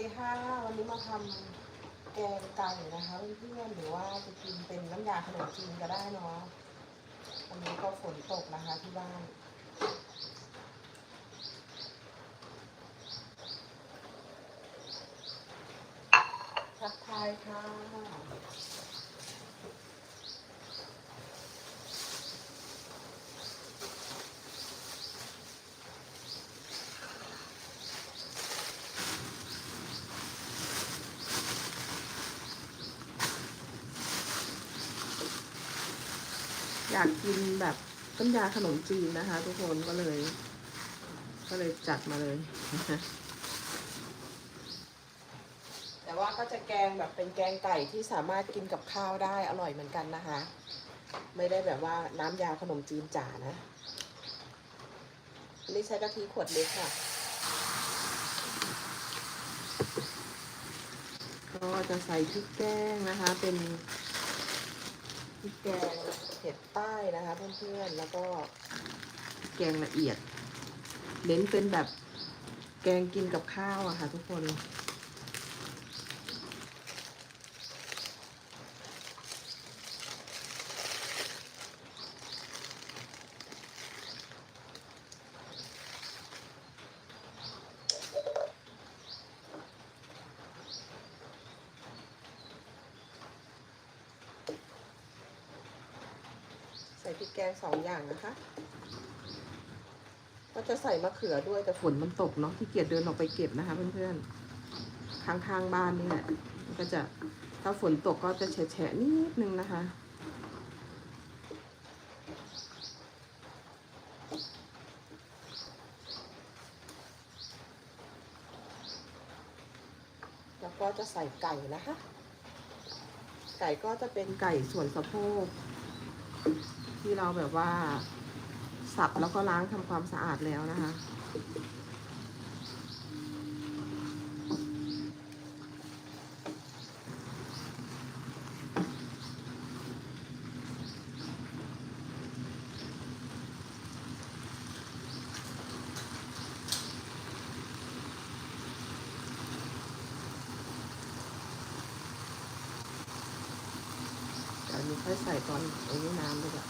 ดีค่ะ วันนี้มาทำแกงไก่นะคะเพื่อนๆหรือว่าจะกินเป็นน้ำยาขนมจีนก็ได้เนาะวันนี้ก็ฝนตกนะคะที่บ้านทักทายค่ะากกินแบบต้มยาขนมจีนนะคะ ทุกคนก็เลย ก็เลยจัดมาเลย แต่ว่าก็จะแกงแบบเป็นแกงไก่ที่สามารถกินกับข้าวได้อร่อยเหมือนกันนะคะ ไม่ได้แบบว่าน้ำยาขนมจีนจ๋านะอันนี่ใช้กะทิขวดเล็กค่ะก็จะใส่พริกแกงนะคะ เป็น พริกแกงเผ็ดใต้นะคะเพื่อนๆ แล้วก็แกงละเอียด เน้นเป็นแบบแกงกินกับข้าวอะค่ะทุกคน ใสองอย่างนะคะ ก็จะใส่มะเขือด้วยแต่ฝนมันตกเนาะที่เกียจเดินออกไปเก็บนะคะเพื่อนๆข้างๆบ้านนี่แหละก็จะถ้าฝนตกก็จะแฉะนิดนึงนะคะแล้วก็จะใส่ไก่นะคะ ไก่ก็จะเป็นไก่ส่วนสะโพก ที่เราแบบว่า สับแล้วก็ล้างทำความสะอาดแล้วนะคะเดี๋ยวนี้ค่อยใส่ตอนอ้นี่น้ำด้วยอะ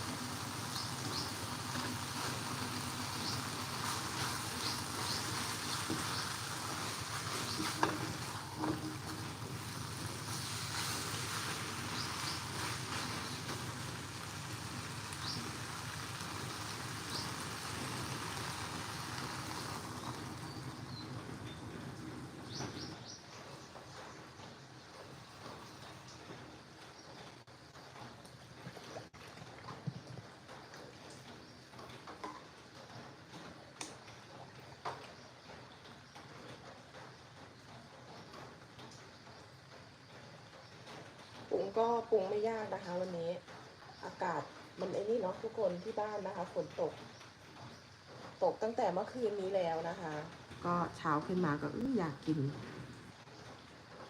ปรุง ก็ปรุงไม่ยากนะคะ วันนี้ อากาศมันไอ้นี่เนาะทุกคนที่บ้านนะคะฝนตก ตกตั้งแต่เมื่อคืนนี้แล้วนะคะ ก็เช้าขึ้นมาก็อื้ออยากกิน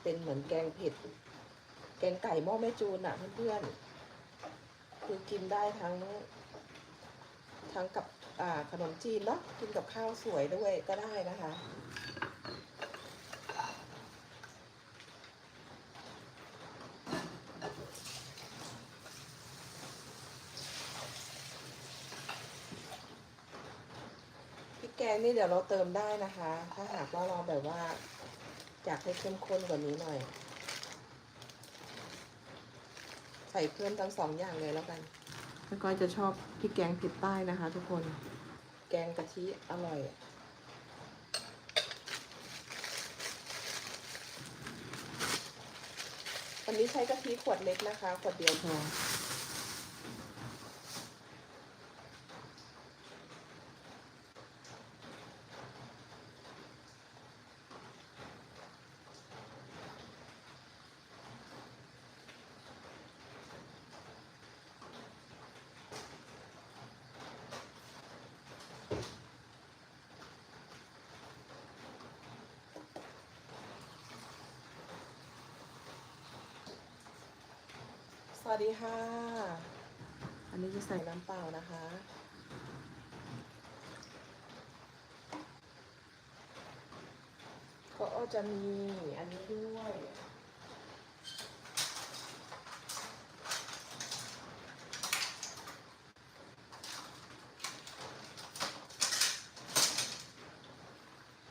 เป็นเหมือนแกงเผ็ด แกงไก่หม้อแม่จูนอะเพื่อนๆคือกินได้ทั้ง ทั้งกับอ่าขนมจีนเนาะกินกับข้าวสวยด้วยก็ได้นะคะ แกงนี่เดี๋ยวเราเติมได้นะคะ ถ้าหากว่าเราแบบว่าอยากให้เข้มข้นกว่านี้หน่อย ใส่เพิ่มทั้งสองอย่างเลยแล้วกันแล้วก็จะชอบพริกแกงเผ็ดใต้นะคะ ทุกคน แกงกะทิอร่อยอันนี้ใช้กะทิขวดเล็กนะคะ ขวดเดียวพอ วัสดีค่ะ อันนี้จะใส่น้ำเปล่านะคะขก็จะมีอันนี้ด้วย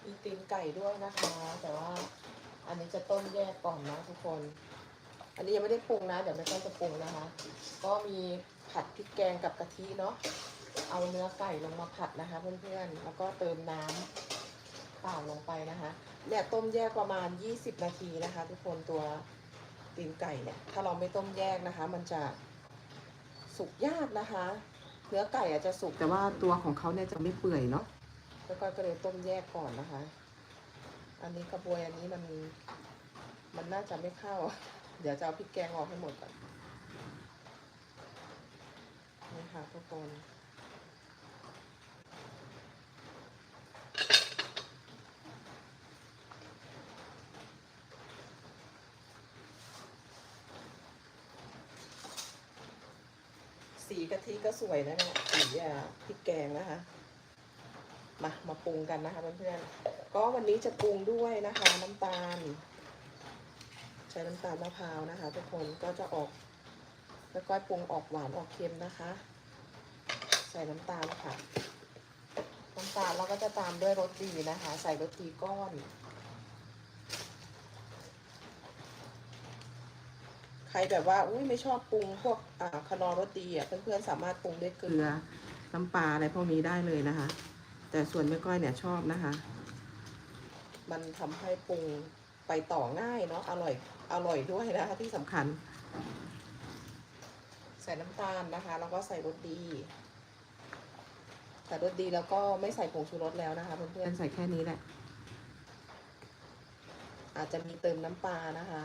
มีตีนไก่ด้วยนะคะ แต่ว่าอันนี้จะต้มแยกก่อนนะทุกคน อันนี้ยังไม่ได้ปรุงนะ เดี๋ยวไม่ต้องจะปรุงนะคะ ก็มีผัดพริกแกงกับกะทิเนาะ เอาเนื้อไก่ลงมาผัดนะคะ เพื่อนๆ แล้วก็เติมน้ำเปล่าลงไปนะคะ เนี่ยต้มแยกประมาณ 20 นาทีนะคะ ทุกคนตัวตีนไก่เนี่ย ถ้าเราไม่ต้มแยกนะคะ มันจะสุกยากนะคะ เนื้อไก่อาจจะสุกแต่ว่าตัวของเขาเนี่ยจะไม่เปื่อยเนาะ แล้วก็ก็เลยต้มแยกก่อนนะคะ อันนี้กระบวยอันนี้มันมันน่าจะไม่เข้า เดี๋ยวจะเอาพริกแกงออกให้หมดก่อนนี่ค่ะทุกคนสีกะทิก็สวยนะเนี่ยสีพริกแกงนะคะ มามาปรุงกันนะคะเพื่อนๆก็วันนี้จะปรุงด้วยนะคะ น้ำตาล ช้น้ำตาลมะพร้าวนะคะ ทุกคนก็จะออกแล้วก็ปรุงออกหวานออกเค็มนะคะ ใส่น้ำตาลค่ะน้ำตาลเราก็จะตามด้วยรสดีนะคะ ใส่รสดีก้อน ใครแบบว่าอุ้ยไม่ชอบปรุงพวกอ่าคนอรสดีอะเพื่อนๆสามารถปรุงด้วยเกลือน้ำปลาอะไรพวกนี้ได้เลยนะคะ แต่ส่วนแม่ก้อยเนี่ยชอบนะคะ มันทำให้ปรุงไปต่อง่ายเนาะอร่อย อร่อยด้วยนะคะที่สำคัญ ใส่น้ำตาลนะคะ แล้วก็ใส่รสดี ใส่รสดีแล้วก็ไม่ใส่ผงชูรสแล้วนะคะเพื่อนๆใส่แค่นี้แหละ อาจจะมีเติมน้ำปลานะคะ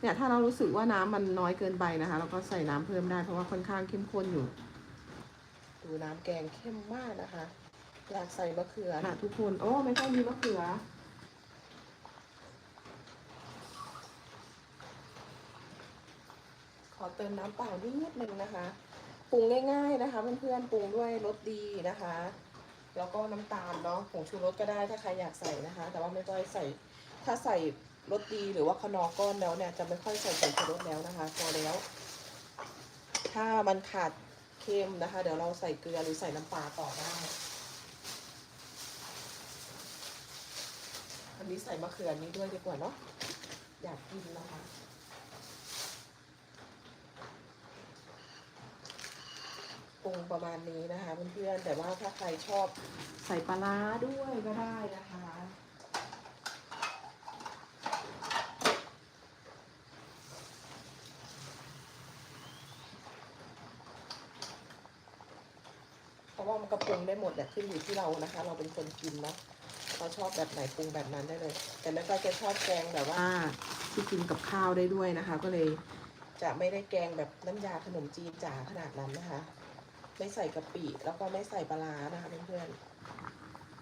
เนี่ยถ้าเรารู้สึกว่าน้ำมันน้อยเกินไปนะคะ เราก็ใส่น้ำเพิ่มได้เพราะว่าค่อนข้างเข้มข้นอยู่ ดูน้ำแกงเข้มมากนะคะ อยากใส่มะเขือนะทุกคน โอ้ไม่ค่อยมีมะเขือ ขอเติมน้ำเปล่านิดนึงนะคะ ปรุงง่ายๆนะคะเพื่อนๆปรุงด้วยรสดีนะคะ แล้วก็น้ำตาลเนาะผงชูรสก็ได้ถ้าใครอยากใส่นะคะ แต่ว่าไม่ต้องใส่ ถ้าใส่รสดีหรือว่าขนอก้อนแล้วเนี่ยจะไม่ค่อยใส่ผงชูรสแล้วนะคะพอแล้ว ถ้ามันขาดเค็มนะคะ เดี๋ยวเราใส่เกลือหรือใส่น้ำปลาต่อได้อันนี้ใส่มะเขือนี้ด้วยดีกว่าเนาะอยากกินนะคะ ปรุงประมาณนี้นะคะเพื่อนๆแต่ว่าถ้าใครชอบใส่ปลาร้าด้วยก็ได้นะคะเพราะว่ามันก็ปรุงได้หมดแหละขึ้นอยู่ที่เรานะคะ เราเป็นคนกินเนาะเราชอบแบบไหนปรุงแบบนั้นได้เลย แต่แม่ก็จะชอบแกงแบบว่าที่กินกับข้าวได้ด้วยนะคะ ก็เลยจะไม่ได้แกงแบบน้ำยาขนมจีนจ๋าขนาดนั้นนะคะ ไม่ใส่กะปิแล้วก็ไม่ใส่ปลาร้านะคะเพื่อน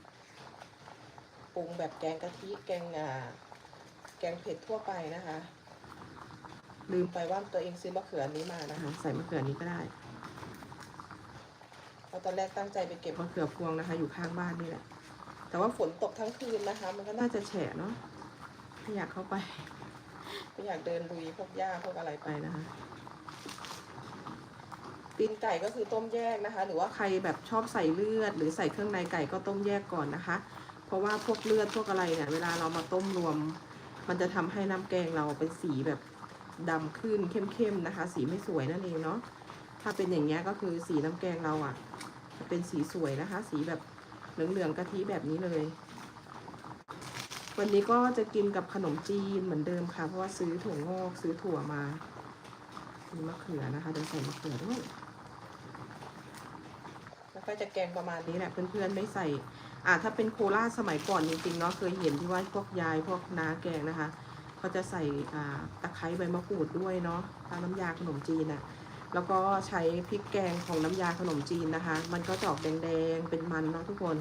ๆปรุงแบบแกงกะทิแกงอ่าแกงเผ็ดทั่วไปนะคะ ลืมไปว่าตัวเองซื้อมะเขืออนนี้มานะคะ ใส่มะเขืออนนี้ก็ได้เพราะตอนแรกตั้งใจไปเก็บมะเขือพวงนะคะ อยู่ข้างบ้านนี่แหละแต่ว่าฝนตกทั้งคืนนะคะ มันก็น่าจะแฉะเนาะไม่อยากเข้าไปไม่อยากเดินลุยพวกหญ้าพวกอะไรไปนะคะ ตีนไก่ก็คือต้มแยกนะคะ หรือว่าใครแบบชอบใส่เลือด หรือใส่เครื่องในไก่ก็ต้มแยกก่อนนะคะ เพราะว่าพวกเลือดพวกอะไรเนี่ย เวลาเรามาต้มรวม มันจะทำให้น้ำแกงเราเป็นสีแบบดำขึ้นเข้มๆนะคะ สีไม่สวยนั่นเองเนาะถ้าเป็นอย่างเงี้ยก็คือสีน้ำแกงเราอะ่ะจะเป็นสีสวยนะคะ สีแบบเหลืองๆกะทิแบบนี้เลย วันนี้ก็จะกินกับขนมจีนเหมือนเดิมค่ะ เพราะว่าซื้อถั่วงอกซื้อถั่วมามีมะเขือนะคะเดี๋ยวใส่มะเขือด้วย ก็จะแกงประมาณนี้แหละเพื่อนๆไม่ใส่อ่าถ้าเป็นโคราชสมัยก่อนจริงๆเนาะเคยเห็นที่ว่าพวกยายพวกน้าแกงนะคะเขาจะใส่อ่าตะไคร้ใบมะกรูดด้วยเนาะตามน้ำยาขนมจีนอะ่ะแล้วก็ใช้พริกแกงของน้ำยาขนมจีนนะคะ มันก็จะออกแดงๆเป็นมันเนาะทุกคน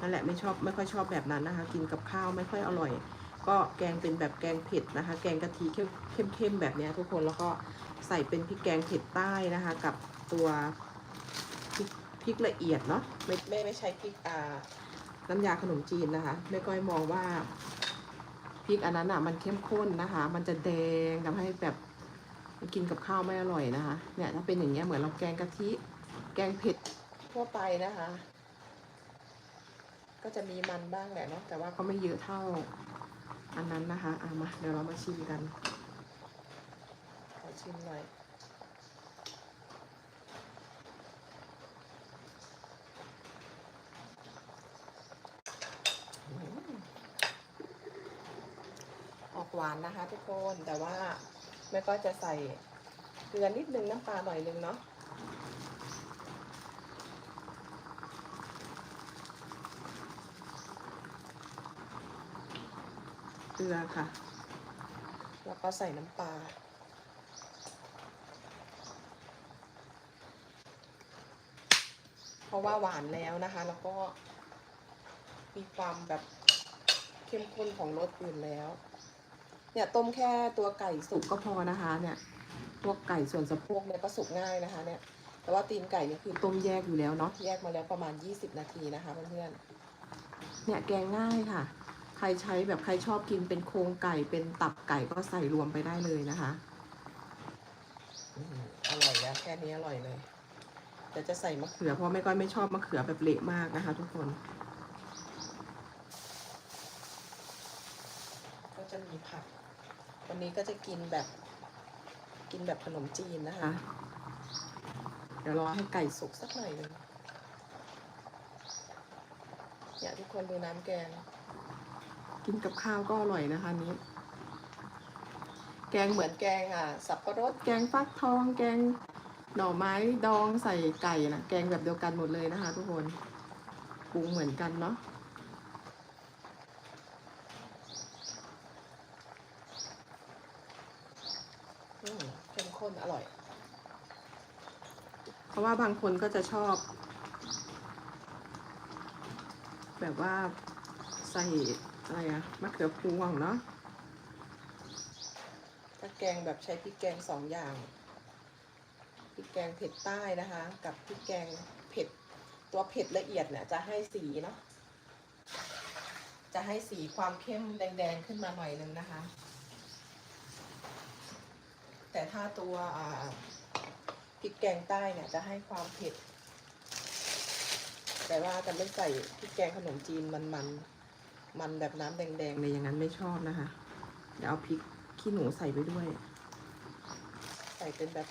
นั่นแหละไม่ชอบไม่ค่อยชอบแบบนั้นนะคะ กินกับข้าวไม่ค่อยอร่อย ก็แกงเป็นแบบแกงเผ็ดนะคะ แกงกะทิเข้มๆแบบเนี้ยทุกคนแล้วก็ใส่เป็นพริกแกงเผ็ดใต้นะคะ กับตัว ริกพริกละเอียดเนาะไม่ไม่ไม่ใช้พริกอ่าน้ำยาขนมจีนนะคะแม่ก้อยมองว่าพริกอันนั้นอะมันเข้มข้นนะคะ มันจะแดงทำให้แบบกินกับข้าวไม่อร่อยนะคะ เนี่ยถ้าเป็นอย่างเงี้ยเหมือนเราแกงกะทิ แกงเผ็ดทั่วไปนะคะ ก็จะมีมันบ้างแหละเนาะแต่ว่าก็ไม่เยอะเท่าอันนั้นนะคะเอามาเดี๋ยวเรามาชิมกันขอชิมหน่อย ออก หวานนะคะ ทุกคนแต่ว่าแม่ก็จะใส่เกลือนิดนึงน้ำปลาหน่อยนึงเนาะเกลือค่ะ แล้วก็ใส่น้ำปลาเพราะว่าหวานแล้วนะคะ แล้วก็มีความแบบเข้มข้นของรสอื่นแล้ว เนี่ยต้มแค่ตัวไก่สุกก็พอนะคะเนี่ยพวกไก่ส่วนสะโพกเนี่ยก็สุกง่ายนะคะเนี่ยแต่ว่าตีนไก่เนี่ยคือต้มแยกอยู่แล้วเนาะแยกมาแล้วประมาณ 20 นาทีนะคะเพื่อนๆเนี่ยแกงง่ายค่ะ ใครใช้แบบใครชอบกินเป็นโครงไก่เป็นตับไก่ก็ใส่รวมไปได้เลยนะคะอืมอร่อยแล้วแค่นี้อร่อยเลยเดี๋ยวจะใส่มะเขือเพราะไม่ก้อยไม่ชอบมะเขือแบบเละมากนะคะ ทุกคน ก็จะมีผัก วันนี้ก็จะกินแบบกินแบบขนมจีนนะคะ เดี๋ยวรอให้ไก่สุกสักหน่อยหนึงเนี่ยทุกคนดูน้ำแกง กินกับข้าวก็อร่อยนะคะนี้ แกงเหมือนแกงอะ สับปะรด แกงฟักทอง แกงหน่อไม้ดองใส่ไก่นะแกงแบบเดียวกันหมดเลยนะคะ ทุกคนปรุงเหมือนกันเนาะ อืมเข้มข้นอร่อย เพราะว่าบางคนก็จะชอบ แบบว่าใส่อะไรอะมะเขือพวงเนาะถ้าแกงแบบใช้พริกแกงสองอย่างพริกแกงเผ็ดใต้นะคะ กับพริกแกงเผ็ดตัวเผ็ดละเอียดเนี่ยจะให้สีเนาะจะให้สีความเข้มแดงๆขึ้นมาหน่อยนึงนะคะ แต่ถ้าตัวพริกแกงใต้เนี่ยจะให้ความเผ็ด แต่ว่าจะไม่ใส่พริกแกงขนมจีนมันมันๆมันแบบน้ำแดงๆเลยอย่างนั้นไม่ชอบนะคะ เดี๋ยวเอาพริกขี้หนูใส่ไปด้วย ใส่เป็นแบบ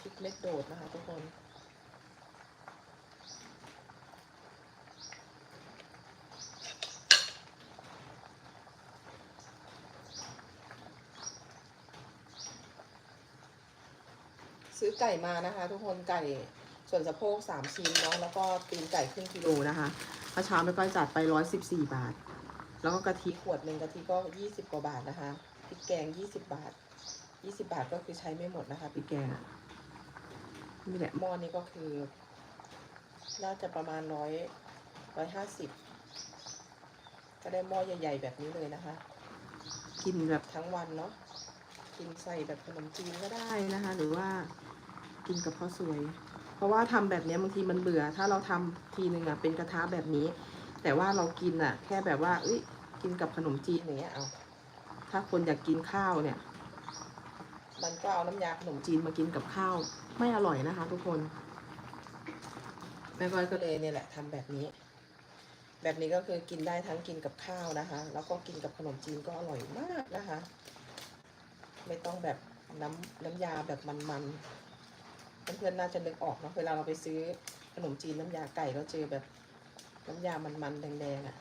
พริกเม็ดโดดนะคะทุกคน ไก่มานะคะ ทุกคนไก่ส่วนสะโพกสามชิ้นเนาะแล้วก็ตีนไก่ครึ่งกิโลนะคะเมื่อเช้าไม่ก้อยจัดไปร้อยสิบสี่บาท แล้วก็กะทิขวดหนึ่งกะทิก็ยี่สิบกว่าบาทนะคะพริกแกงยี่สิบบาทยี่สิบาทก็คือใช้ไม่หมดนะคะพริกแกงอะนี่แหละหม้อนี้ก็คือ น่าจะประมาณร้อยร้อยห้าสิบก็ได้หม้อใหญ่ ๆ แบบนี้เลยนะคะ กินแบบทั้งวันเนาะกินใส่แบบขนมจีนก็ได้นะคะ หรือว่า กินกับข้าวสวย เพราะว่าทำแบบนี้บางทีมันเบื่อ ถ้าเราทำทีหนึ่งอะเป็นกระทะแบบนี้ แต่ว่าเรากินอะ แค่แบบว่าเอ้ยกินกับขนมจีนอย่างเงี้ยเอา ถ้าคนอยากกินข้าวเนี่ย มันก็เอาน้ำยาขนมจีนมากินกับข้าว ไม่อร่อยนะคะ ทุกคนแม่ก้อยก็เลยเนี่ยแหละทำแบบนี้ แบบนี้ก็คือกินได้ทั้งกินกับข้าวนะคะ แล้วก็กินกับขนมจีนก็อร่อยมากนะคะ ไม่ต้องแบบน้ำน้ำยาแบบมันๆ เพื่อนๆน่าจะนึกออกเนาะเวลาเราไปซื้อขนมจีนน้ำยาไก่เราเจอแบบน้ำยามันๆแดงๆอะ่ะ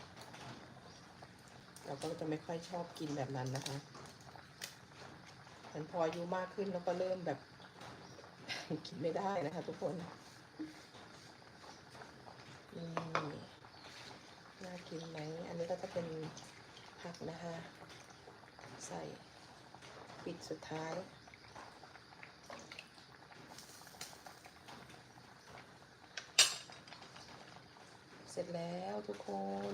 เราก็จะไม่ค่อยชอบกินแบบนั้นนะคะมันพออายุมากขึ้นแล้วก็เริ่มแบบ กินไม่ได้นะคะ ทุกคนนี่น่ากินไหม อันนี้ก็จะเป็นผักนะคะ ใส่ปิดสุดท้าย เสร็จแล้วทุกคน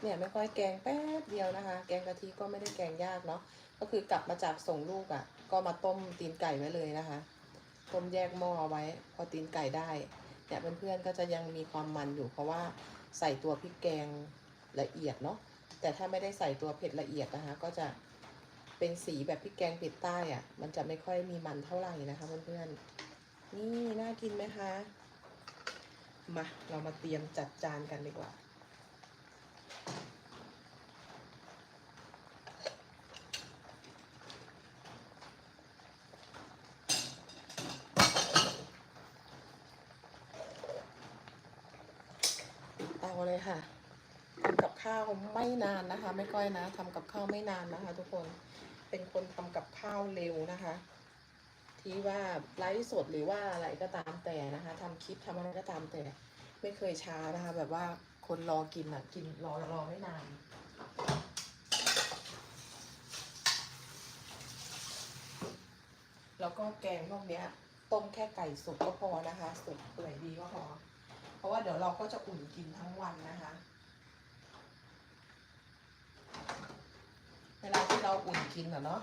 เนี่ยไม่ค่อยแกงแป๊บเดียวนะคะ แกงกะทิก็ไม่ได้แกงยากเนาะ ก็คือกลับมาจากส่งลูกอะ่ะ ก็มาต้มตีนไก่ไว้เลยนะคะ ต้มแยกหม้อไว้ พอตีนไก่ได้เนี่ยเพื่อนๆก็จะยังมีความมันอยู่เพราะว่าใส่ตัวพริกแกงละเอียดเนาะ แต่ถ้าไม่ได้ใส่ตัวเผ็ดละเอียดนะคะ ก็จะเป็นสีแบบพริกแกงเผ็ดใต้อะ่ะ มันจะไม่ค่อยมีมันเท่าไหร่นะคะเพื่อนๆ นี่น่ากินไหมคะ มา เรามาเตรียมจัดจานกันดีกว่า เตาเลยค่ะทำกับข้าวไม่นานนะคะ ไม่ก้อยนะทำกับข้าวไม่นานนะคะ ทุกคน เป็นคนทำกับข้าวเร็วนะคะ ที่ว่าไลฟ์สดหรือว่าอะไรก็ตามแต่นะคะทำคลิปทำอะไรก็ตามแต่ ไม่เคยช้านะคะ แบบว่าคนรอกินอะกินรอรอไม่นานแล้วก็แกงพวกเนี้ยต้มแค่ไก่สุกก็พอนะคะสุกเปื่อยดีก็พอ เพราะว่าเดี๋ยวเราก็จะอุ่นกินทั้งวันนะคะ เวลาที่เราอุ่นกินอะเนาะ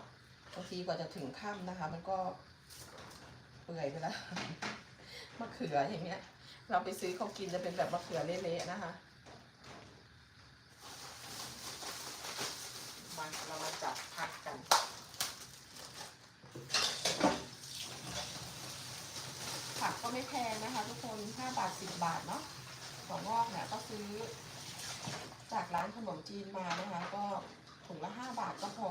บางทีกว่าจะถึงค่ำนะคะ มันก็ เปื่อยไปแล้วมะเขืออย่างเงี้ย เราไปซื้อเขากินจะเป็นแบบมะเขือเละๆนะคะมาเรามาจับผักกันผักก็ไม่แพงนะคะ ทุกคนห้าบาทสิบบาทเนาะถั่วงอกเนี่ยก็ซื้อ จากร้านขนมจีนมานะคะ ก็ถุงละห้าบาทก็พอ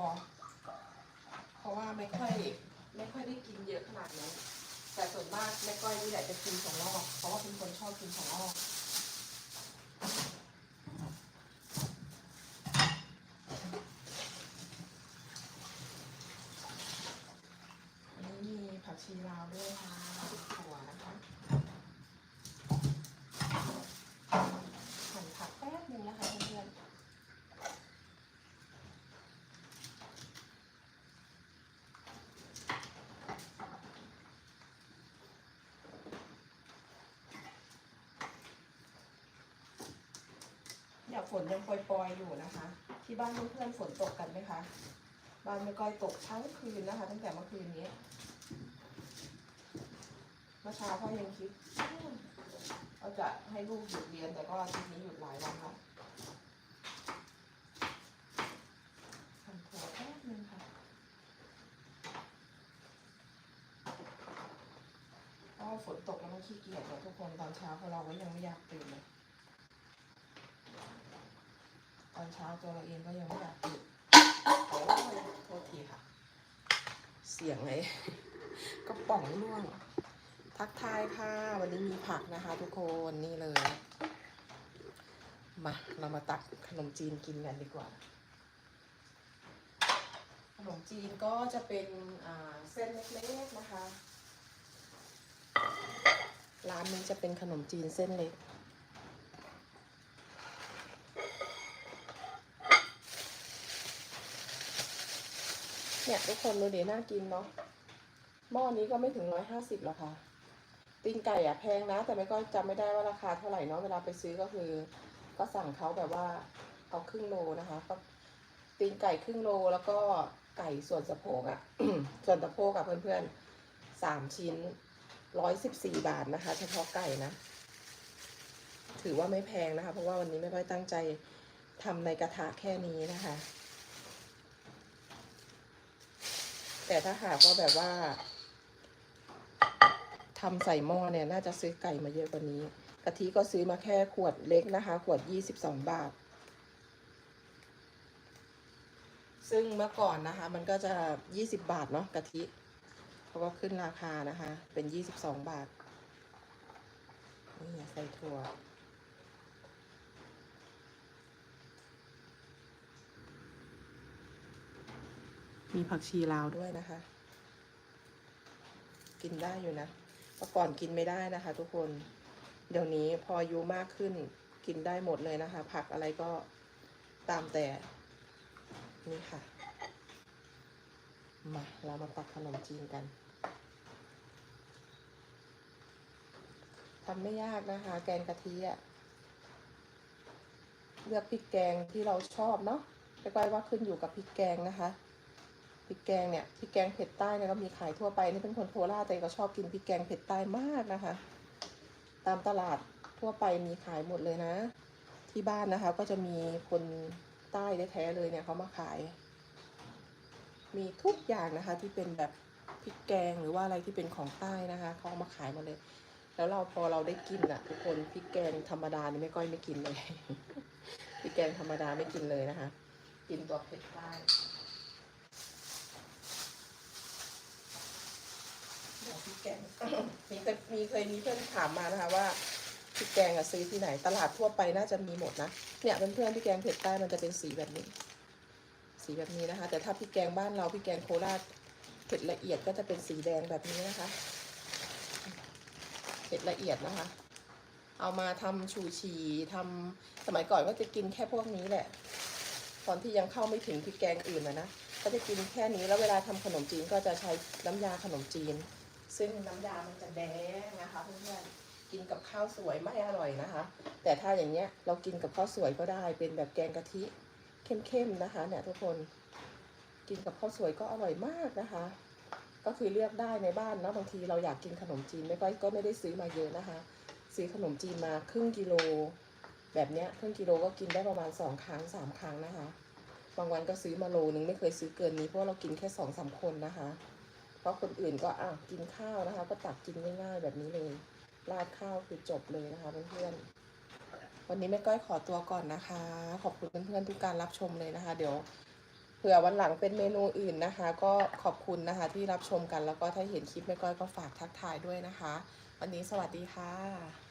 เพราะว่าไม่ค่อยไม่ค่อยได้กินเยอะขนาดนั้น แต่ส่วนมากแม่ก้อยนี่แหละจะกินของงอกเพราะว่าเป็นคนชอบกินของงอก อันนี้มีผักชีลาวด้วยค่ะถั่วนะคะ หั่นผักแป๊บนึงนะคะเพื่อนๆเนี่ย ฝนยังปล่อยๆอยู่นะคะ ที่บ้านเพื่อนๆฝนตกกันไหมคะ บ้านไม่ก้อยตกทั้งคืนนะคะ ตั้งแต่เมื่อคืนนี้เมื่อเช้าพ่อยังคิดว่าจะให้ลูกหยุดเรียนแต่ก็ทีนี้หยุดหลายวันแล้วทำถั่วแป๊บนึงค่ะเพราะว่าฝนตกแล้วมันขี้เกียจเนี่ยทุกคนตอนเช้าพวกเราก็ยังไม่อยากตื่นเลยต อนเช้าตัวเราเองก็ยังไม่อยากตื่นโอ้ยโทษทีค่ะ เสียงไงกระป๋องร่วง ทักทายค่ะ วันนี้มีผักนะคะ ทุกคนนี่เลย มา เรามาตักขนมจีนกินกันดีกว่า ขนมจีนก็จะเป็นอ่าเส้นเล็กๆนะคะ ร้านนี้จะเป็นขนมจีนเส้นเล็ก เนี่ยทุกคนดูเดีน่ากินเนาะหม้อนี้ก็ไม่ถึงร้อยห้าสิบหรอกค่ะ ตีนไก่อะแพงนะ แต่ไม่ก็จำไม่ได้ว่าราคาเท่าไหร่เนาะเวลาไปซื้อก็คือ ก็สั่งเขาแบบว่าเอาครึ่งโลนะคะก็ตีนไก่ครึ่งโลแล้วก็ไก่ส่วนสะโพกอะส่วนสะโพกกับเพื่อนๆสามชิ้นร้อยสิบสี่บาทนะคะ เฉพาะไก่นะ ถือว่าไม่แพงนะคะ เพราะว่าวันนี้ไม่ค่อยตั้งใจทำในกระทะแค่นี้นะคะ แต่ถ้าหากว่าแบบว่าทำใส่หม้อเนี่ย น่าจะซื้อไก่มาเยอะกว่านี้ กะทิก็ซื้อมาแค่ขวดเล็กนะคะ ขวดยี่สิบสองบาท ซึ่งเมื่อก่อนนะคะ มันก็จะยี่สิบบาทเนาะกะทิเพราะว่าขึ้นราคานะคะ เป็นยี่สิบสองบาทนี่ใส่ถั่ว มีผักชีลาวด้วยนะคะ กินได้อยู่นะเมื่อก่อนกินไม่ได้นะคะ ทุกคน เดี๋ยวนี้พออายุมากขึ้น กินได้หมดเลยนะคะ ผักอะไรก็ตามแต่นี่ค่ะ มาเรามาตักขนมจีนกันทำไม่ยากนะคะ แกงกะทิอะเลือกพริกแกงที่เราชอบเนาะไปไว้ว่าขึ้นอยู่กับพริกแกงนะคะ ริกแกงเนี่ยพริกแกงเผ็ดใต้เนี่ยก็มีขายทั่วไปนี่เป็นคนโคราชแต่ก็ชอบกินพริกแกงเผ็ดใต้มากนะคะ ตามตลาดทั่วไปมีขายหมดเลยนะ ที่บ้านนะคะ ก็จะมีคนใต้แท้ๆเลยเนี่ยเขามาขาย มีทุกอย่างนะคะ ที่เป็นแบบพริกแกงหรือว่าอะไรที่เป็นของใต้นะคะเขาเอามาขายหมาเลย แล้วเราพอเราได้กินอะทุกคนพริกแกงธรรมดานี่ไม่ก้อยไม่กินเลยพริกแกงธรรมดาไม่กินเลยนะคะ กินตัวเผ็ดใต้ เดี๋ยวพริกแกงมีเคยมีเคยมีเพื่อนถามมานะคะว่าพริกแกงอะซื้อที่ไหน ตลาดทั่วไปน่าจะมีหมดนะ เนี่ยเพื่อนๆพริกแกงเผ็ดใต้มันจะเป็นสีแบบนี้ สีแบบนี้นะคะ แต่ถ้าพริกแกงบ้านเราพริกแกงโคราชเผ็ดละเอียดก็จะเป็นสีแดงแบบนี้นะคะ เผ็ดละเอียดนะคะ เอามาทำชูชีทำสมัยก่อนก็จะกินแค่พวกนี้แหละ ตอนที่ยังเข้าไม่ถึงพริกแกงอื่นนะนะก็จะกินแค่นี้แล้วเวลาทำขนมจีนก็จะใช้น้ำยาขนมจีน ซึ่งน้ำยามันจะแดงนะคะเพื่อนๆกินกับข้าวสวยไม่อร่อยนะคะ แต่ถ้าอย่างเงี้ยเรากินกับข้าวสวยก็ได้เป็นแบบแกงกะทิเข้มๆนะคะ เนี่ยทุกคนกินกับข้าวสวยก็อร่อยมากนะคะ ก็คือเลือกได้ในบ้านเนาะบางทีเราอยากกินขนมจีนไม่ก็ก็ไม่ได้ซื้อมาเยอะนะคะ ซื้อขนมจีนมาครึ่งกิโล แบบเนี้ยครึ่งกิโลก็กินได้ประมาณสองครั้งสามครั้งนะคะบางวันก็ซื้อมาโลนึงไม่เคยซื้อเกินนี้เพราะเรากินแค่สองสามคนนะคะ เพราะคนอื่นก็อะกินข้าวนะคะ ก็ตักกินง่ายๆแบบนี้เลยราดข้าวคือจบเลยนะคะเพื่อนๆวันนี้แม่ก้อยขอตัวก่อนนะคะ ขอบคุณเพื่อนๆทุกการรับชมเลยนะคะ เดี๋ยวเผื่อวันหลังเป็นเมนูอื่นนะคะ ก็ขอบคุณนะคะที่รับชมกันแล้วก็ถ้าเห็นคลิปแม่ก้อยก็ฝากทักทายด้วยนะคะ วันนี้สวัสดีค่ะ